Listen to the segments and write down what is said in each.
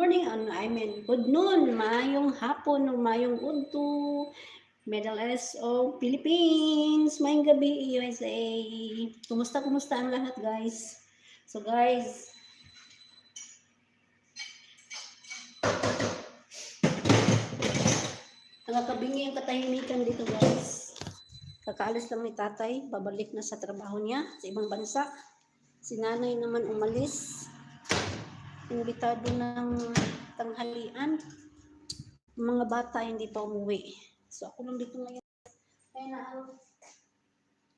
morning, ano, I mean, good noon, mayong hapon, mayong udto, Middle East o Philippines, mayong gabi, USA. Kumusta, kumusta ang lahat, guys? So, guys, nakakabingi yung katahimikan dito, guys. Kakaalis lang ni tatay, babalik na sa trabaho niya sa ibang bansa. Si nanay naman umalis imbitado ng tanghalian. Mga bata hindi pa umuwi. So ako lang dito ngayon. Kaya na ano,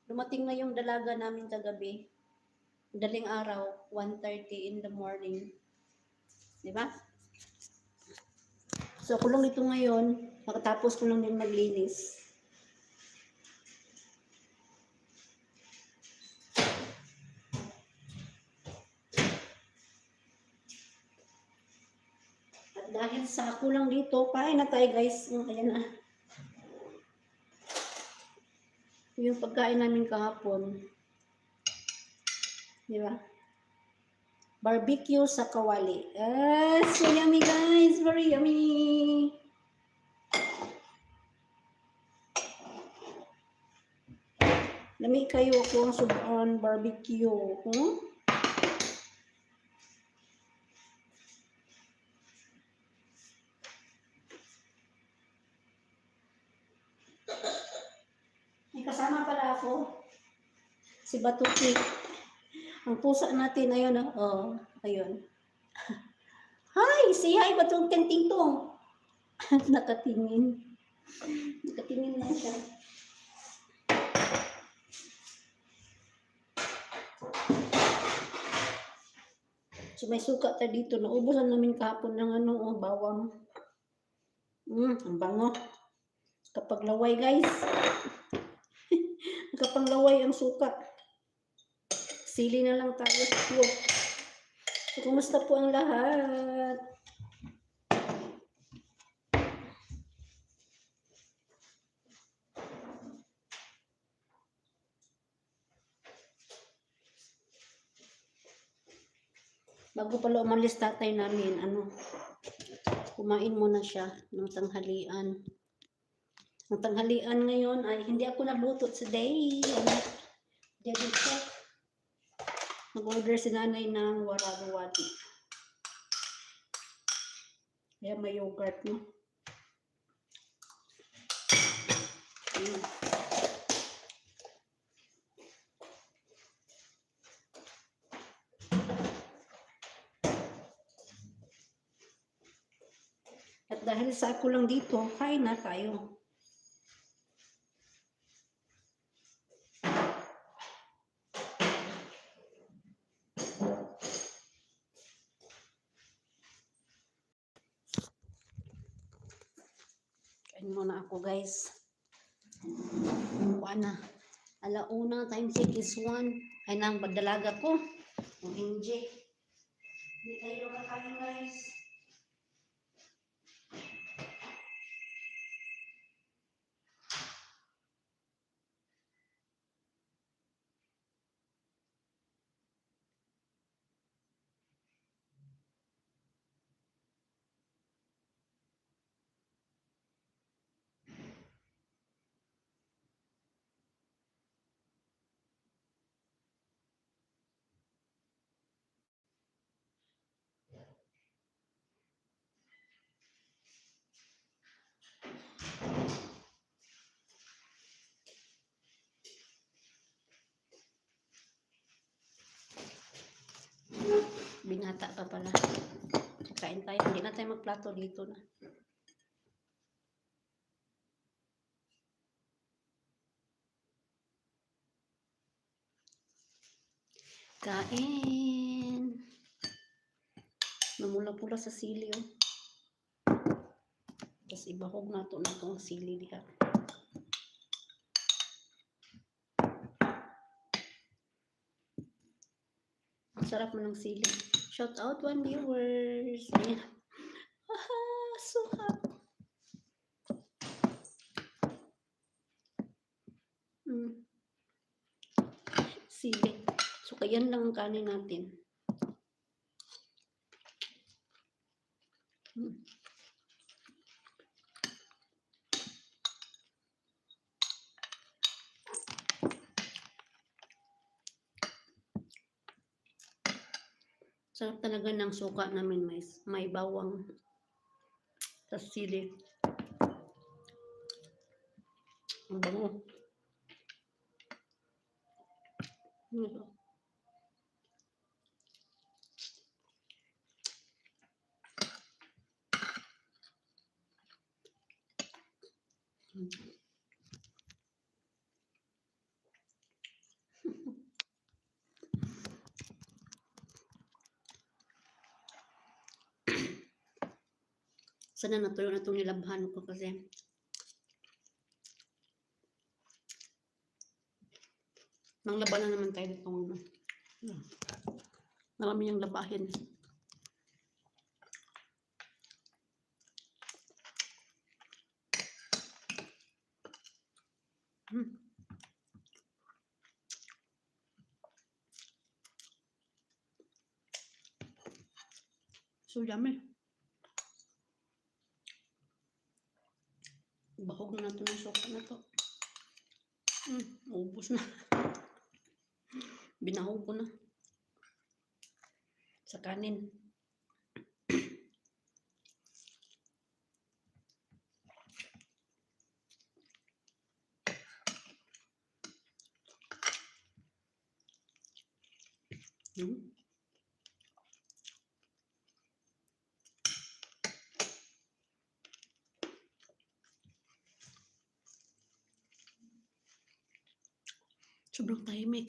dumating na yung dalaga namin kagabi. Daling araw, 1.30 in the morning. Di ba? So ako lang dito ngayon, nakatapos ko lang din maglinis. At dahil sa ako lang dito, kain na tayo guys. Ayan na. Yung pagkain namin kahapon. Di ba? Barbecue sa kawali. Ah, so yummy guys. Very yummy. Lami kayo ako ang subuan barbecue. Hmm? Batuki. Ang pusa natin, ayun, ah. oh, ayun. Hi! Say hi, Batuki Tingtong. Nakatingin. Nakatingin na siya. So may suka tayo dito. Naubusan namin kahapon ng ano, oh, bawang. Mm, ang bango. Kapag laway, guys. Kapag laway ang suka. Sili na lang tayo. Yo. So, kumusta po ang lahat? Bago pala umalis tatay namin, ano, kumain muna siya ng tanghalian. Ang tanghalian ngayon ay hindi ako nagluto today. Ano, Jadi ko. Mag-order si nanay ng wararawati. Kaya may yogurt, no? Ayun. At dahil sa ako lang dito, kain na tayo. Ako guys. Kuha na. Alauna, time check is 1. Ay nang pagdalaga ko. Ang hindi. Hindi tayo kakain guys. Binata pa pala. Kain tayo. Hindi na tayo magplato dito na. Kain. Namula-pula sa sili oh. Tapos ibahog na to na itong sili diha. Ang sarap mo ng sili. Shout out one viewers. Ayan. Ah, so hot. Mm. Sili. So, kayan lang ang kanin natin. Hmm. Sarap talaga ng suka namin, may, may bawang sa sili. Ang bango. Ito. Sana natuloy na itong nilabhan ko kasi Manglaba na naman tayo dito mga. Marami yung labahin. Hmm. So yummy. Bahog na natin ang soka na to. Hmm, ubos na. Binahog ko na. Sa kanin. Hmm. Sobrang tahimik.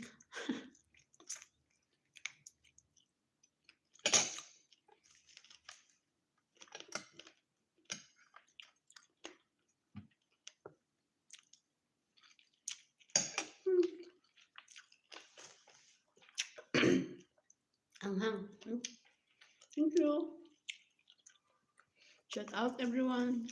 Anghang. Hmm? Thank you. Shout out everyone.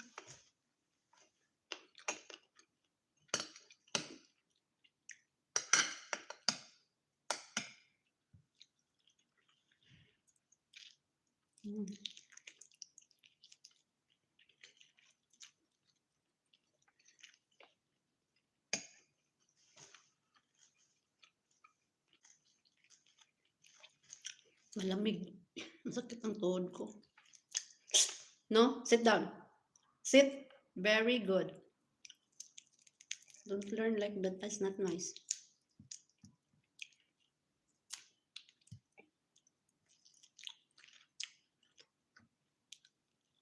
Mm. Malamig. Masakit ang tuhod ko. No? Sit down. Sit. Very good. Don't learn like that. That's not nice.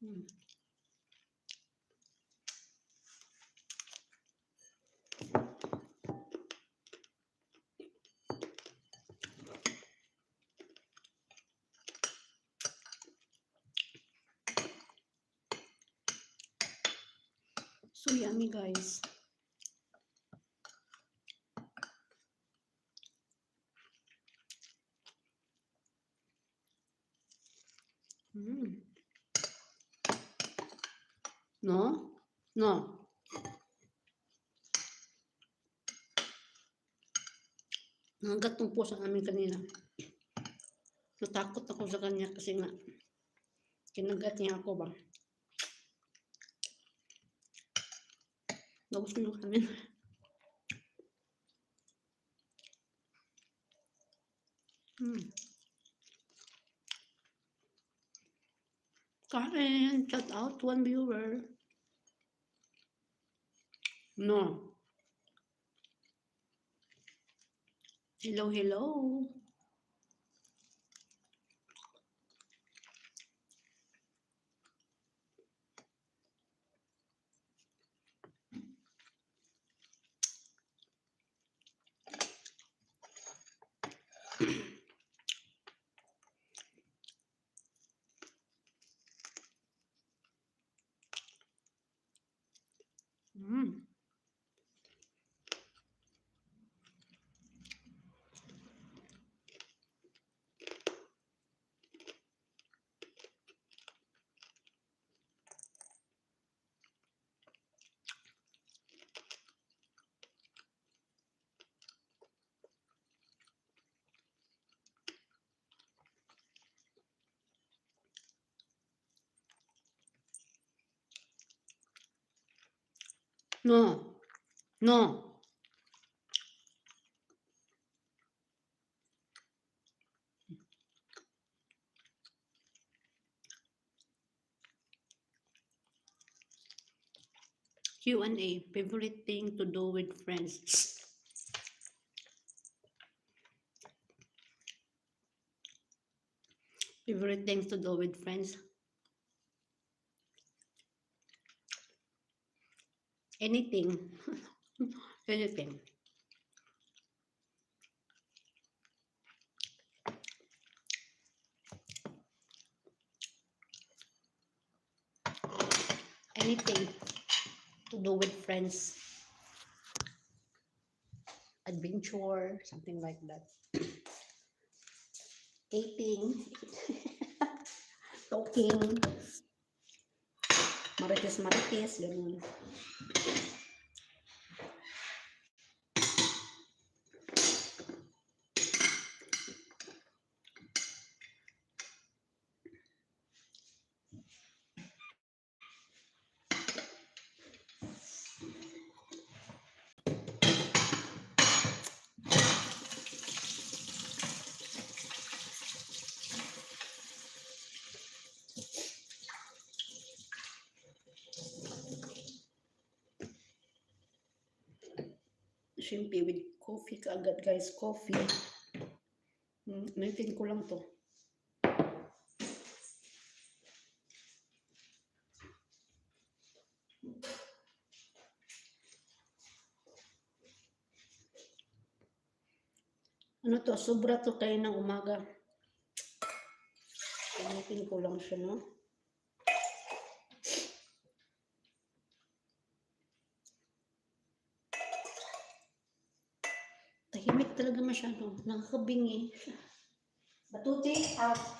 Hmm. So yummy, guys. Mm. No? No. Nangagat ng pusa namin kanina. Natakot ako sa kanya kasi nga kinagat niya ako ba. Tapos na kami. Hmm. Karen, shout out to one viewer. No. Hello, hello. Mm. No. No. Q&A, favorite thing to do with friends. Favorite things to do with friends. Anything. Anything. Anything to do with friends. Adventure, something like that. Eating. Talking. Marites-marites, ganun. Siyempre, with coffee ka agad, guys. Coffee. Hmm, Naitin ko lang to. Ano to? Sobra to kayo ng umaga. Naitin ko lang siya, no? Tahimik talaga masyado. Nakakabingi. Batuti, out.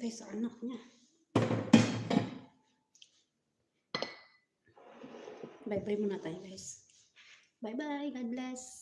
Kahintay sa anak niya. Bye-bye muna tayo, guys. Bye-bye. God bless.